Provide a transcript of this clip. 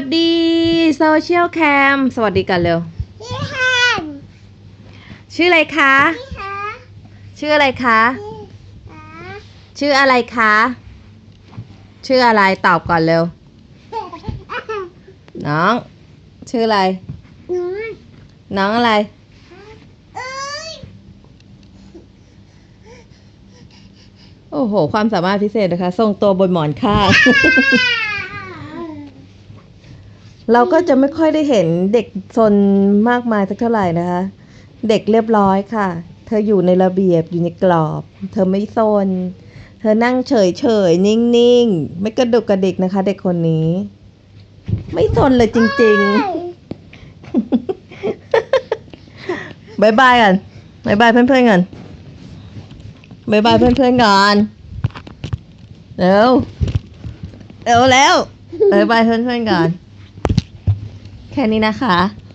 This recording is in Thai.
สวัสดีโซเชียลแคมสวัสดีกันเร็วพี่ฮันชื่ออะไรคะ พี่ฮะชื่ออะไรคะ พี่ฮะชื่ออะไรคะ ชื่ออะไรตอบก่อนเร็ว น้อง ชื่ออะไร น้องน้องอะไร เอ้ยโอ้โห ความสามารถพิเศษนะคะ ทรงตัวบนหมอนข้าง เราก็จะไม่ค่อยได้เห็นเด็กซนมากมายสักเท่าไหร่นะคะ เด็กเรียบร้อยค่ะ เธออยู่ในระเบียบอยู่ในกรอบ เธอไม่ซน เธอนั่งเฉยเฉยนิ่งๆ ไม่กระดุกกระดิกนะคะ เด็กคนนี้ ไม่ซนเลยจริงๆบายบายกันบายบายเพื่อนๆกันบายบายเพื่อนๆก่อนเร็วเร็วแล้วบายบายเพื่อนๆก่อน แค่นี้นะคะ